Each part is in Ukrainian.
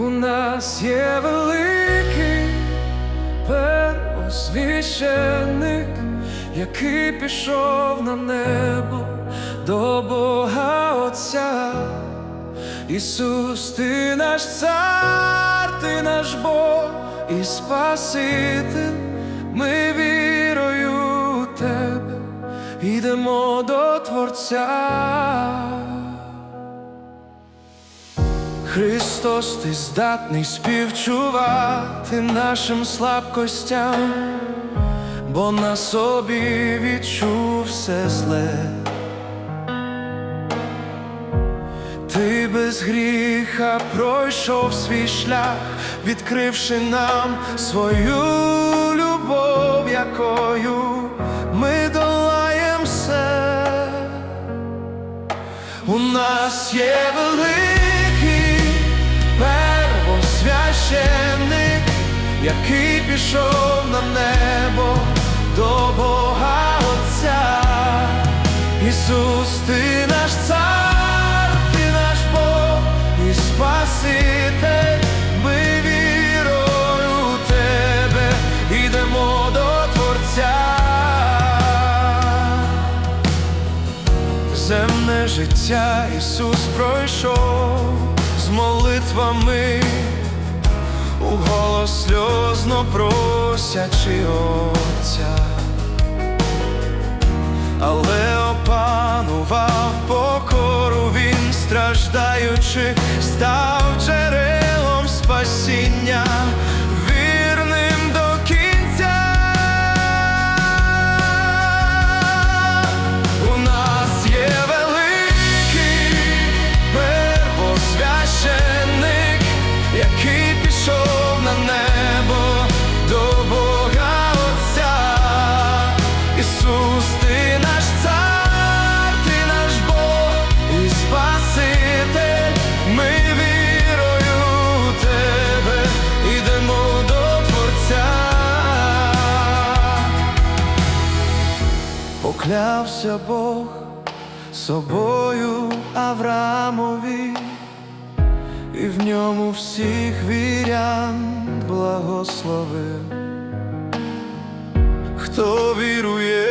нас є великий первосвященник, який пішов на небо до Бога Отця. Ісус, ти наш цар, ти наш Бог і Спаситель, ми вірою у тебе йдемо до Творця. Христос, ти здатний співчувати нашим слабкостям, бо на собі відчув все зле. Ти без гріха пройшов свій шлях, відкривши нам свою любов, якою ми долаєм все. У нас є великий який пішов на небо до Бога Отця. Ісус, ти наш цар, ти наш Бог і Спаситель, ми вірою тебе йдемо до Творця. Земне життя Ісус пройшов з молитвами, сльозно просячи Отця, але опанував покору він, страждаючи, Спаситель. Ми вірою у тебе йдемо до Творця. Поклявся Бог собою Авраамові, і в ньому всіх вірян благословив. Хто вірує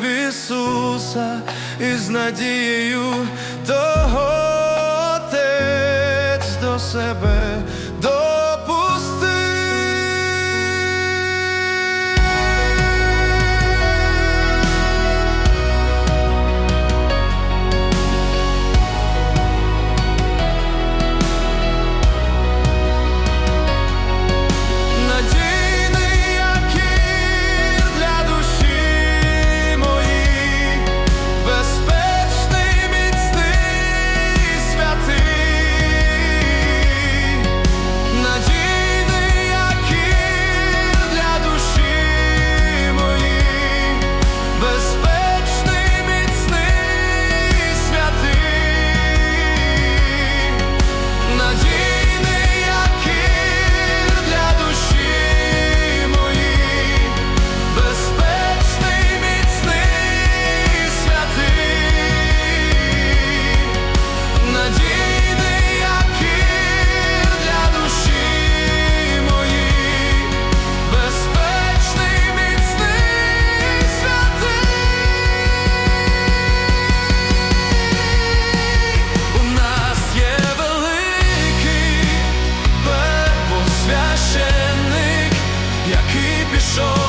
в Ісуса із надією, того Отець до себе Bishop.